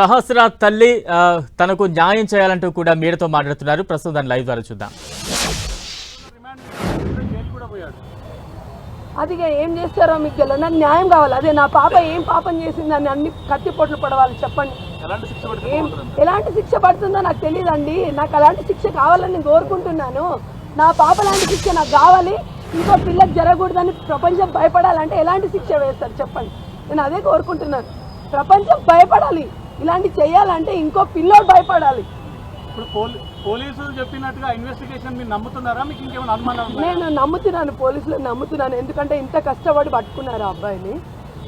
సహస్ర తల్లి తనకు న్యాయం చేయాలంటూ కూడా మీడియాతో మాట్లాడుతున్నారు. ప్రస్తుతం దాన్ని లైవ్ ద్వారా చూద్దాం. అది ఏం చేస్తారో మీకు తెలియదు. నాకు న్యాయం కావాలి. అదే నా పాప ఏం పాపం చేసిందని అన్ని కత్తి పొట్లు పడవాలి చెప్పండి. ఏం ఎలాంటి శిక్ష పడుతుందో నాకు తెలియదండి. నాకు అలాంటి శిక్ష కావాలని నేను కోరుకుంటున్నాను. నా పాప లాంటి శిక్ష నాకు కావాలి. ఇంకో పిల్లకి జరగకూడదని ప్రపంచం భయపడాలంటే ఎలాంటి శిక్ష వేస్తారు చెప్పండి. నేను అదే కోరుకుంటున్నాను. ప్రపంచం భయపడాలి. ఇలాంటి చేయాలంటే ఇంకో పిల్లోడు భయపడాలి. ఇప్పుడు పోలీ- పోలీసులు చెప్పినట్టుగా ఇన్వెస్టిగేషన్ మీరు నమ్ముతున్నారా? మీకు ఇంకేమైనా ఉన్నాయా? నేను నమ్ముతున్నాను పోలీసులు నమ్ముతున్నాను. ఎందుకంటే ఇంత కష్టపడి పట్టుకున్నారు ఆ అబ్బాయిని.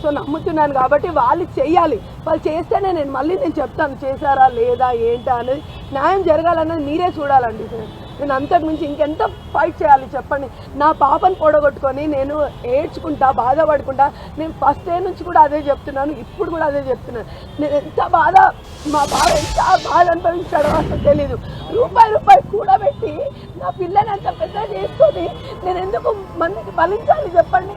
సో నమ్ముతున్నాను కాబట్టి వాళ్ళు చెయ్యాలి వాళ్ళు చేస్తేనే నేను మళ్ళీ నేను చెప్తాను చేశారా లేదా ఏంటా అనేది న్యాయం జరగాలన్నది మీరే చూడాలండి సార్. నేను అంతకు మించి ఇంకెంత ఫైట్ చేయాలి చెప్పండి? నా పాపను పొడగొట్టుకొని నేను ఏడ్చుకుంటా బాధపడుకుంటా నేను ఫస్ట్ డే నుంచి కూడా అదే చెప్తున్నాను ఇప్పుడు కూడా అదే చెప్తున్నాను. నేను ఎంత బాధ మా బాధ ఎంత బాధ అనుభవించాడో అసలు తెలీదు. రూపాయి రూపాయి కూడబెట్టి నా పిల్లని అంత పెద్ద చేసుకొని నేను ఎందుకు మందికి బలించాలి చెప్పండి?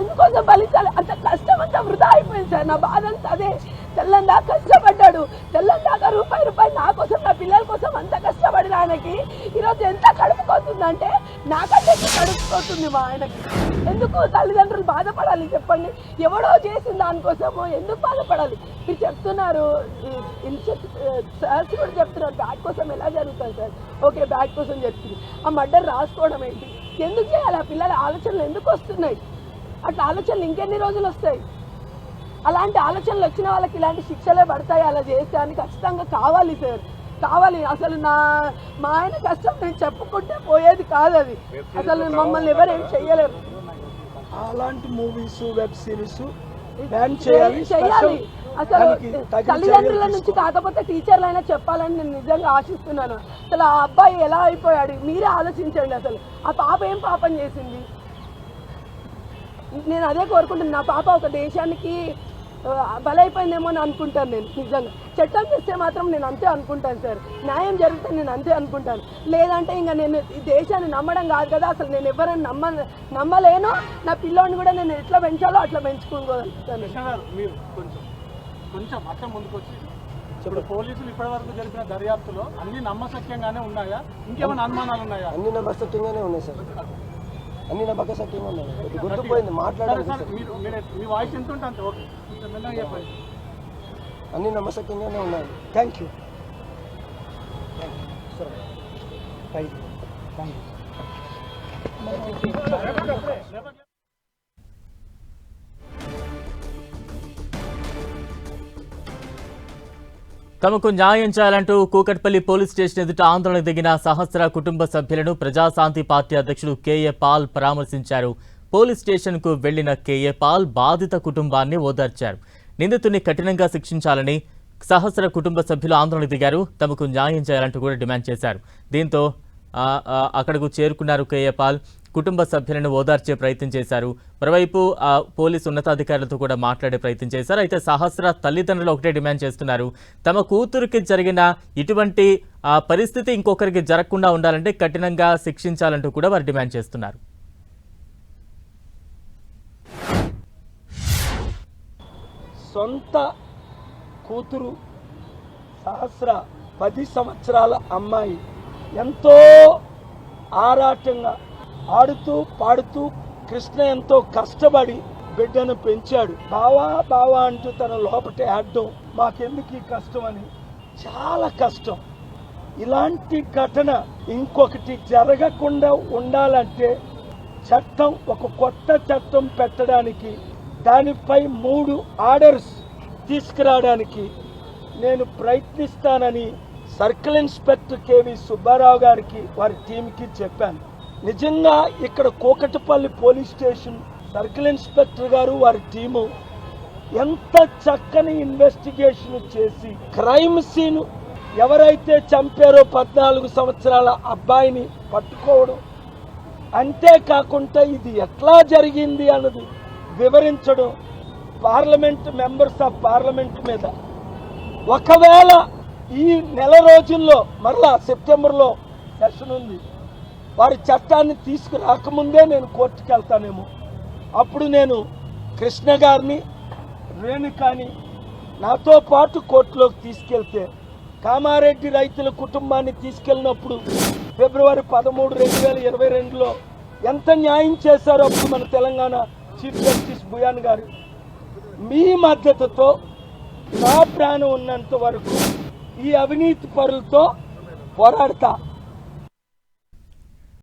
ఎందుకోసం బలించాలి? అంత కష్టం అంతా వృధా అయిపోయింది సార్. నా బాధ అంతా అదే. తెల్లని దాకా కష్టపడ్డాడు. తెల్లని దాకా రూపాయి రూపాయి నా కోసం నా పిల్లల కోసం అంత కష్టపడిన ఆయనకి ఈరోజు ఎంత కడుపుకోతుందంటే నాకంటే కడుపుకోతుంది మా ఆయనకి. ఎందుకు తల్లిదండ్రులు బాధపడాలి చెప్పండి. ఎవడో చేసిన దానికోసమో ఎందుకు బాధపడాలి? మీరు చెప్తున్నారు సార్స్ కూడా చెప్తున్నారు బ్యాగ్ కోసం ఎలా జరుగుతుంది సార్? ఓకే బ్యాగ్ కోసం చెప్తుంది. ఆ మర్డర్ రాసుకోవడం ఏంటి? ఎందుకు చేయాలి? ఆ పిల్లల ఆలోచనలు ఎందుకు వస్తున్నాయి? అట్లా ఆలోచనలు ఇంకెన్ని రోజులు వస్తాయి? అలాంటి ఆలోచనలు వచ్చిన వాళ్ళకి ఇలాంటి శిక్షలే పడతాయి అలా చేస్తే అని ఖచ్చితంగా కావాలి సార్. కావాలి. అసలు నా మా ఆయన కష్టం నేను చెప్పుకుంటే పోయేది కాదు అది. అసలు మమ్మల్ని ఎవరు ఏం చెయ్యలేరు. అలాంటి మూవీస్ వెబ్ సిరీస్ బ్యాన్ చేయాలి అసలు తల్లిదండ్రుల నుంచి కాకపోతే టీచర్లు అయినా చెప్పాలని నేను నిజంగా ఆశిస్తున్నాను. అసలు ఆ అబ్బాయి ఎలా అయిపోయాడు? మీరే ఆలోచించండి అసలు. ఆ పాప ఏం పాపం చేసింది? నేను అదే కోరుకుంటున్నాను నా పాప ఒక దేశానికి బలైపోయిందేమో అని అనుకుంటాను నేను నిజంగా. చట్టం చేస్తే మాత్రం నేను అంతే అనుకుంటాను సార్. న్యాయం జరిగితే నేను అంతే అనుకుంటాను. లేదంటే ఇంకా నేను ఈ దేశాన్ని నమ్మడం కాదు కదా అసలు నేను ఎవరైనా నమ్మ నమ్మలేను. నా పిల్లోని కూడా నేను ఎట్లా పెంచాలో అట్లా పెంచుకోగలుగుతాను కొంచెం కొంచెం అక్కడ ముందుకు వచ్చి ఇప్పుడు పోలీసులు ఇప్పటివరకు జరిపిన దర్యాప్తులో అన్ని నమ్మశక్యంగానే ఉన్నాయా? ఇంకేమైనా అనుమానాలు ఉన్నాయా అన్ని నమ్మసక్యంగానే ఉన్నాయి సార్. అన్ని నమ్మకసక్యంగా ఉన్నాయి కొద్ది గుర్తుపోయింది సరే మాట్లాడాలి అన్ని నమ్మసక్యంగానే ఉన్నాయి. థ్యాంక్ యూ సరే థ్యాంక్ యూ తమకు న్యాయం చేయాలంటూ కూకట్పల్లి పోలీస్ స్టేషన్ ఎదుట ఆందోళన దిగిన సహస్ర కుటుంబ సభ్యులను ప్రజాశాంతి పార్టీ అధ్యక్షుడు కేఏ పాల్ పరామర్శించారు. పోలీస్ స్టేషన్కు వెళ్ళిన కేఏ పాల్ బాధిత కుటుంబాన్ని ఓదార్చారు. నిందితుని కఠినంగా శిక్షించాలని సహస్ర కుటుంబ సభ్యులు ఆందోళన దిగారు. తమకు న్యాయం చేయాలంటూ కూడా డిమాండ్ చేశారు. దీంతో అక్కడకు చేరుకున్నారు కేయపాల్ కుటుంబ సభ్యులను ఓదార్చే ప్రయత్నం చేశారు. మరోవైపు ఆ, పోలీసు ఉన్నతాధికారులతో కూడా మాట్లాడే ప్రయత్నం చేశారు. అయితే సహస్ర తల్లిదండ్రులు ఒకటే డిమాండ్ చేస్తున్నారు. తమ కూతురికి జరిగిన ఇటువంటి పరిస్థితి ఇంకొకరికి జరగకుండా ఉండాలంటే కఠినంగా శిక్షించాలంటూ కూడా వారు డిమాండ్ చేస్తున్నారు. సొంత కూతురు సహస్ర పది సంవత్సరాల అమ్మాయి ఎంతో ఆరాటంగా ఆడుతూ పాడుతూ కృష్ణ ఎంతో కష్టపడి బిడ్డను పెంచాడు. బావా బావా అంటూ తన లోపటే ఆడడం మాకెందుకు ఈ కష్టం అని? చాలా కష్టం. ఇలాంటి ఘటన ఇంకొకటి జరగకుండా ఉండాలంటే చట్టం ఒక కొత్త చట్టం పెట్టడానికి దానిపై మూడు ఆర్డర్స్ తీసుకురావడానికి నేను ప్రయత్నిస్తానని సర్కిల్ ఇన్స్పెక్టర్ కేవి సుబ్బారావు గారికి వారి టీంకి చెప్పాను. నిజంగా ఇక్కడ Kukatpally police station circle inspector గారు వారి టీము ఎంత చక్కని ఇన్వెస్టిగేషన్ చేసి క్రైమ్ సీన్ ఎవరైతే చంపారో పద్నాలుగు సంవత్సరాల అబ్బాయిని పట్టుకోవడం. అంతేకాకుండా ఇది ఎట్లా జరిగింది అన్నది వివరించడం పార్లమెంట్ మెంబర్స్ ఆఫ్ పార్లమెంట్ మీద. ఒకవేళ ఈ నెల రోజుల్లో మరలా సెప్టెంబర్లో సెషన్ ఉంది. వారి చట్టాన్ని తీసుకురాకముందే నేను కోర్టుకు వెళ్తానేమో. అప్పుడు నేను కృష్ణ గారిని రేణుకాని నాతో పాటు కోర్టులోకి తీసుకెళ్తే కామారెడ్డి రైతుల కుటుంబాన్ని తీసుకెళ్ళినప్పుడు ఫిబ్రవరి పదమూడు రెండు వేల ఇరవై రెండులో ఎంత న్యాయం చేశారో అప్పుడు మన తెలంగాణ చీఫ్ జస్టిస్ భుయాన్ గారు. మీ మద్దతుతో నా ప్రాణం ఉన్నంత వరకు ఈ అవినీతి పరులతో పోరాడతా.